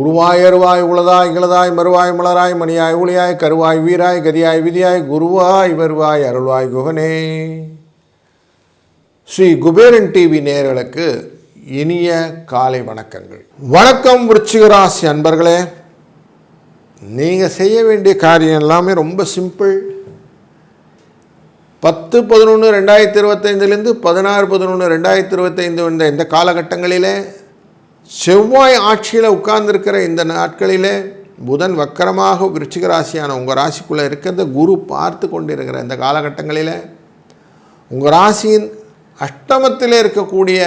உருவாய் அருவாய் உளதாய் இளதாய் மறுவாய் மலராய் மணியாய் ஒளியாய் கருவாய் வீராய் கதியாய் விதியாய் குருவாய் வருவாய் அருள்வாய் குகனே. ஸ்ரீ குபேரன் டிவி நேர்களுக்கு இனிய காலை வணக்கங்கள். வணக்கம் விருச்சிகராசி அன்பர்களே. நீங்கள் செய்ய வேண்டிய காரியம் எல்லாமே ரொம்ப சிம்பிள் பத்து பதினொன்று ரெண்டாயிரத்தி இருபத்தைந்துலேருந்து பதினாறு பதினொன்று ரெண்டாயிரத்தி இருபத்தைந்து இந்த இந்த காலகட்டங்களிலே செவ்வாய் ஆட்சியில் உட்கார்ந்துருக்கிற இந்த நாட்களிலே புதன் வக்கரமாக விருச்சிக ராசியான உங்கள் ராசிக்குள்ளே இருக்கிறத குரு பார்த்து கொண்டிருக்கிற இந்த காலகட்டங்களில் உங்கள் ராசியின் அஷ்டமத்தில் இருக்கக்கூடிய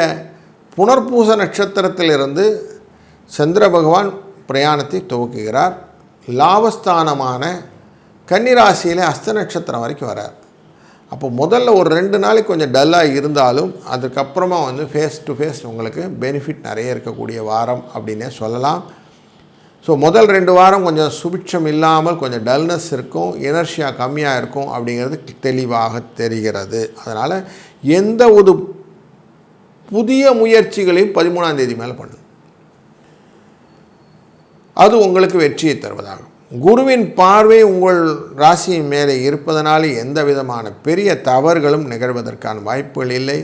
புனர்பூச நட்சத்திரத்திலிருந்து சந்திர பகவான் பிரயாணத்தை துவக்குகிறார். லாபஸ்தானமான கன்னிராசியில் அஸ்த நட்சத்திரம் வரைக்கும் வரார். அப்போ முதல்ல ஒரு ரெண்டு நாளைக்கு கொஞ்சம் டல்லாக இருந்தாலும் அதுக்கப்புறமா வந்து ஃபேஸ் டு ஃபேஸ் உங்களுக்கு பெனிஃபிட் நிறைய இருக்கக்கூடிய வாரம் அப்படின்னே சொல்லலாம். ஸோ முதல் ரெண்டு வாரம் கொஞ்சம் சுபிட்சம் இல்லாமல் கொஞ்சம் டல்னஸ் இருக்கும் எனர்ஷியா கம்மியாக இருக்கும் அப்படிங்கிறது தெளிவாக தெரிகிறது. அதனால் எந்த ஒரு புதிய முயற்சிகளையும் பதிமூணாம் தேதி மேலே பண்ணுங்க. அது உங்களுக்கு வெற்றியை தருவதாகும். குருவின் பார்வை உங்கள் ராசியின் மேலே இருப்பதனாலே எந்த விதமான பெரிய தவறுகளும் நிகழ்வதற்கான வாய்ப்புகள் இல்லை.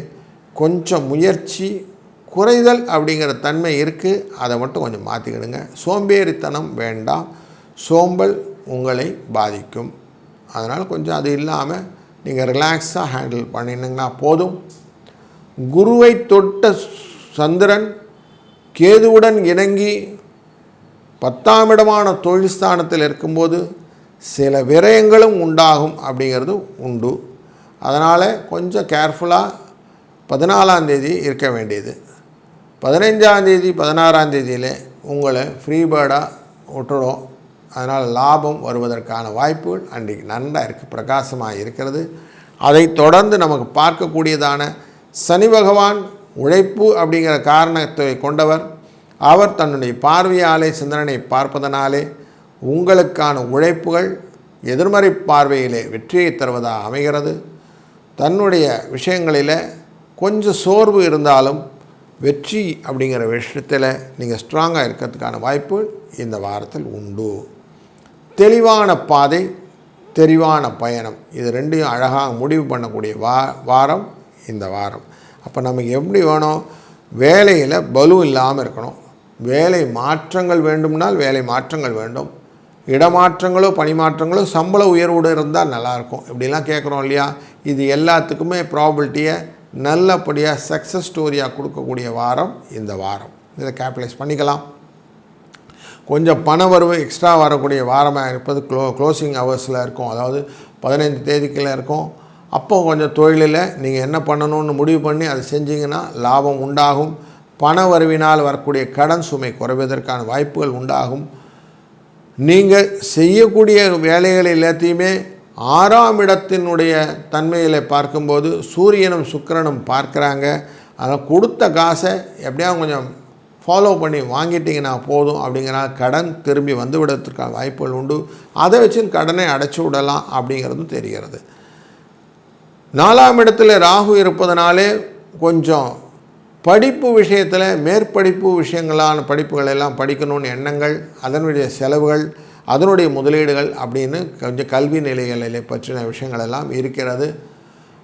கொஞ்சம் முயற்சி குறைதல் அப்படிங்கிற தன்மை இருக்குது அதை மட்டும் கொஞ்சம் மாற்றிக்கிடுங்க சோம்பேறித்தனம் வேண்டாம். சோம்பல் உங்களை பாதிக்கும். அதனால் கொஞ்சம் அது இல்லாமல் நீங்கள் ரிலாக்ஸாக ஹேண்டில் பண்ணினீங்கன்னா போதும். குருவை தொட்ட சந்திரன் கேதுவுடன் இணங்கி பத்தாம் இடமான தொழில் ஸ்தானத்தில் இருக்கும்போது சில விரயங்களும் உண்டாகும் அப்படிங்கிறது உண்டு. அதனால் கொஞ்சம் கேர்ஃபுல்லாக பதினாலாம் தேதி இருக்க வேண்டியது. பதினைஞ்சாம் தேதி பதினாறாம் தேதியில் உங்களை ஃப்ரீ பேர்டாக விட்டுடும். அதனால் லாபம் வருவதற்கான வாய்ப்புகள் அன்றைக்கு நன்றாக இருக்குது பிரகாசமாக இருக்கிறது. அதை தொடர்ந்து நமக்கு பார்க்கக்கூடியதான சனி பகவான் உழைப்பு அப்படிங்கிற காரணத்தை கொண்டவர் அவர் தன்னுடைய பார்வையாலே சிந்தனை பார்ப்பதனாலே உங்களுக்கான உழைப்புகள் எதிர்மறை பார்வையிலே வெற்றியை தருவதாக அமைகிறது. தன்னுடைய விஷயங்களில் கொஞ்சம் சோர்வு இருந்தாலும் வெற்றி அப்படிங்கிற விஷயத்தில் நீங்கள் ஸ்ட்ராங்காக இருக்கிறதுக்கான வாய்ப்பு இந்த வாரத்தில் உண்டு. தெளிவான பாதை தெளிவான பயணம். இது ரெண்டையும் அழகாக முடிவு பண்ணக்கூடிய வா வாரம் இந்த வாரம். அப்போ நமக்கு எப்படி வேணும்? வேலையில் பலு இல்லாமல் இருக்கணும். வேலை மாற்றங்கள் வேண்டும்னால் வேலை மாற்றங்கள் வேண்டும். இடமாற்றங்களோ பணிமாற்றங்களோ சம்பள உயர்வோடு இருந்தால் நல்லாயிருக்கும். இப்படிலாம் கேட்குறோம் இல்லையா? இது எல்லாத்துக்குமே ப்ராபிலிட்டியை நல்லபடியாக சக்ஸஸ் ஸ்டோரியாக கொடுக்கக்கூடிய வாரம் இந்த வாரம். இதை கேபிட்டலைஸ் பண்ணிக்கலாம். கொஞ்சம் பண வரவு எக்ஸ்ட்ரா வரக்கூடிய வாரமாக இருப்பது க்ளோ க்ளோசிங் ஹவர்ஸில் இருக்கும். அதாவது பதினைந்து தேதிக்குள்ளே இருக்கும். அப்போ கொஞ்சம் தொழிலில் நீங்கள் என்ன பண்ணணும்னு முடிவு பண்ணி அதை செஞ்சிங்கன்னா லாபம் உண்டாகும். பண வரவினால் வரக்கூடிய கடன் சுமை குறைவதற்கான வாய்ப்புகள் உண்டாகும். நீங்கள் செய்யக்கூடிய வேலைகள் எல்லாத்தையுமே ஆறாம் இடத்தினுடைய தன்மையில் பார்க்கும்போது சூரியனும் சுக்கிரனும் பார்க்குறாங்க. அதனால் கொடுத்த காசை எப்படியாவது கொஞ்சம் ஃபாலோ பண்ணி வாங்கிட்டீங்கன்னா போதும் அப்படிங்கிற கடன் திரும்பி வந்து விடுறதுக்கான வாய்ப்புகள் உண்டு. அதை வச்சு கடனை அடைச்சி விடலாம் அப்படிங்கிறதும் தெரிகிறது. நாலாம் இடத்துல ராகு இருப்பதனாலே கொஞ்சம் படிப்பு விஷயத்தில் மேற்படிப்பு விஷயங்களான படிப்புகள் எல்லாம் படிக்கணும்னு எண்ணங்கள் அதனுடைய செலவுகள் அதனுடைய முதலீடுகள் அப்படின்னு கொஞ்சம் கல்வி நிலைகளில் பற்றின விஷயங்கள் எல்லாம் இருக்கிறது.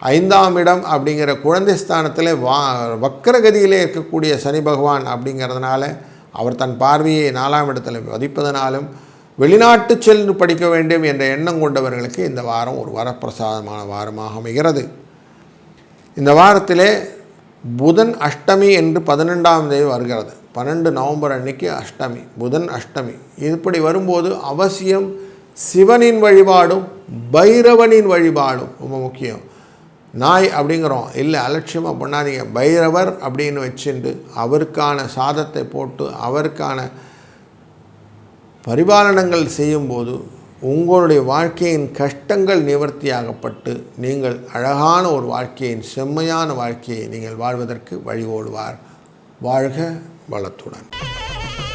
ஐந்தாம் இடம் அப்படிங்கிற குழந்தை ஸ்தானத்தில் வா வக்கரகதியிலே இருக்கக்கூடிய சனி பகவான் அப்படிங்கிறதுனால அவர் தன் பார்வையை நாலாம் இடத்துல மதிப்பதனாலும் வெளிநாட்டு சென்று படிக்க வேண்டும் என்ற எண்ணம் கொண்டவர்களுக்கு இந்த வாரம் ஒரு வரப்பிரசாதமான வாரமாக அமைகிறது. இந்த வாரத்திலே புதன் அஷ்டமி என்று பதினெண்டாம் தேதி வருகிறது. பன்னெண்டு நவம்பர் அன்னைக்கு அஷ்டமி புதன் அஷ்டமி. இப்படி வரும்போது அவசியம் சிவனின் வழிபாடும் பைரவனின் வழிபாடும் ரொம்ப முக்கியம். நாய் அப்படிங்கிறோம். இல்லை அலட்சியமாக பண்ணாதீங்க. பைரவர் அப்படின்னு வச்சுட்டு அவருக்கான சாதத்தை போட்டு அவருக்கான பரிபாலனங்கள் செய்யும்போது உங்களுடைய வாழ்க்கையின் கஷ்டங்கள் நிவர்த்தியாகப்பட்டு நீங்கள் அழகான ஒரு வாழ்க்கையின் செம்மையான வாழ்க்கையை நீங்கள் வாழ்வதற்கு வழிகோடுவார் வாழ்க வளத்துடன்.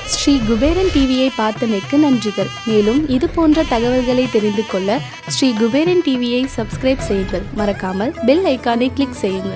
ஸ்ரீ குபேரன் டிவியை பார்த்தமைக்கு நன்றிகள். மேலும் இது போன்ற தகவல்களை தெரிந்து கொள்ள ஸ்ரீ குபேரன் டிவியை சப்ஸ்கிரைப் செய்யுங்கள். மறக்காமல் பெல் ஐக்கானை கிளிக் செய்யுங்கள்.